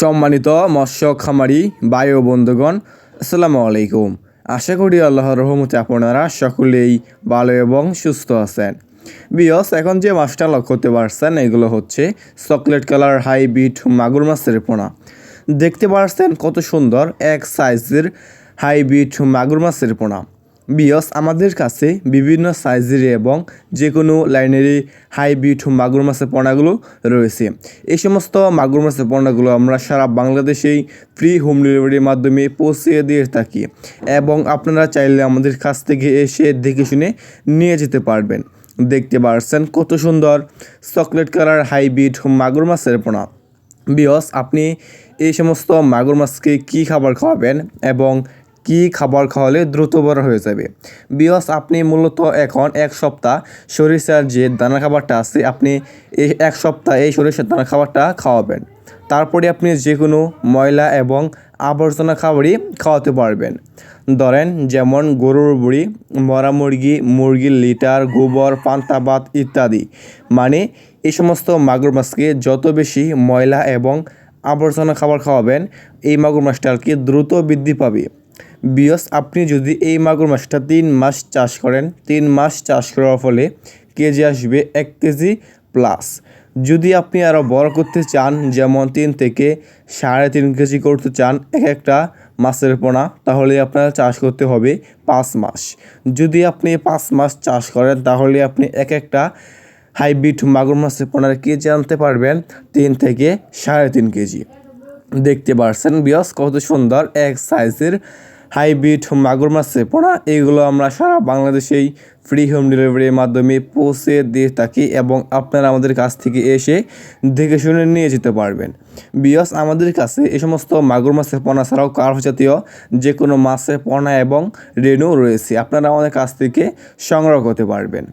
সম্মানিত মৎস্য খামারি বায়ু বন্ধুগণ, আসসালামু আলাইকুম। আশা করি আল্লাহর রহমতে আপনারা সকলেই ভালো এবং সুস্থ আছেন। বিয়স, এখন যে মাছটা লক্ষ্য করতে পারছেন, এগুলো হচ্ছে চকলেট কালার হাইব্রিড মাগুর মাছের পোনা। দেখতে পারছেন কত সুন্দর এক সাইজের হাইব্রিড মাগুর মাছের পোনা। বিয়স আমাদের কাছে বিভিন্ন সাইজের এবং যে কোনো লাইনেরই হাইব্রিড মাগুর মাছের পোনাগুলো রয়েছে। এই সমস্ত মাগুর মাছের পোনাগুলো আমরা সারা বাংলাদেশেই ফ্রি হোম ডেলিভারির মাধ্যমে পৌঁছে দিয়ে থাকি এবং আপনারা চাইলে আমাদের কাছ থেকে এসে দেখে শুনে নিয়ে যেতে পারবেন। দেখতে পারছেন কত সুন্দর চকলেট কালার হাইব্রিড মাগুর মাছের পোনা বিয়স, আপনি এই সমস্ত মাগুর মাছকে কী খাবার খাওয়াবেন এবং কি খাবার খাওয়ালে দ্রুত বড় হয়ে যাবে? বিয়স, আপনি মূলত এখন এক সপ্তাহ সরিষার যে দানা খাবারটা আছে, আপনি এই এক সপ্তাহ এই সরিষার দানা খাবারটা খাওয়াবেন। তারপরে আপনি যে কোনো ময়লা এবং আবর্জনা খাবারই খাওয়াতে পারবেন। ধরেন, যেমন গরুর বুড়ি, মরা মুরগি, মুরগির লিটার, গোবর, পান্তা ভাত ইত্যাদি। মানে এই সমস্ত মাগুর মাছকে যত বেশি ময়লা এবং আবর্জনা খাবার খাওয়াবেন, এই মাগুর মাছটা আর কি দ্রুত বৃদ্ধি পাবে। বিয়স, আপনি যদি এই মাগুর মাছটা তিন মাস চাষ করেন, তিন মাস চাষ করার ফলে কেজি আসবে এক কেজি প্লাস যদি আপনি আরও বড় করতে চান, যেমন তিন থেকে সাড়ে তিন কেজি করতে চান এক একটা মাছের পোনা, তাহলে আপনার চাষ করতে হবে পাঁচ মাস। যদি আপনি পাঁচ মাস চাষ করেন, তাহলে আপনি এক একটা হাইব্রিড মাগুর মাছের পোনার কেজি আনতে পারবেন তিন থেকে সাড়ে তিন কেজি। দেখতে পারছেন বিয়স, কত সুন্দর এক সাইজের হাইব্রিড মাগুর মাছের পোনা এগুলো আমরা সারা বাংলাদেশেই ফ্রি হোম ডেলিভারির মাধ্যমে পৌঁছে দিয়ে থাকি এবং আপনারা আমাদের কাছ থেকে এসে দেখে শুনে নিয়ে যেতে পারবেন। বিয়স আমাদের কাছে এ সমস্ত মাগুর মাছের পোনা ছাড়াও কার্ভ জাতীয় যে কোনো মাছের পোনা এবং রেনু রয়েছে। আপনারা আমাদের কাছ থেকে সংগ্রহ করতে পারবেন।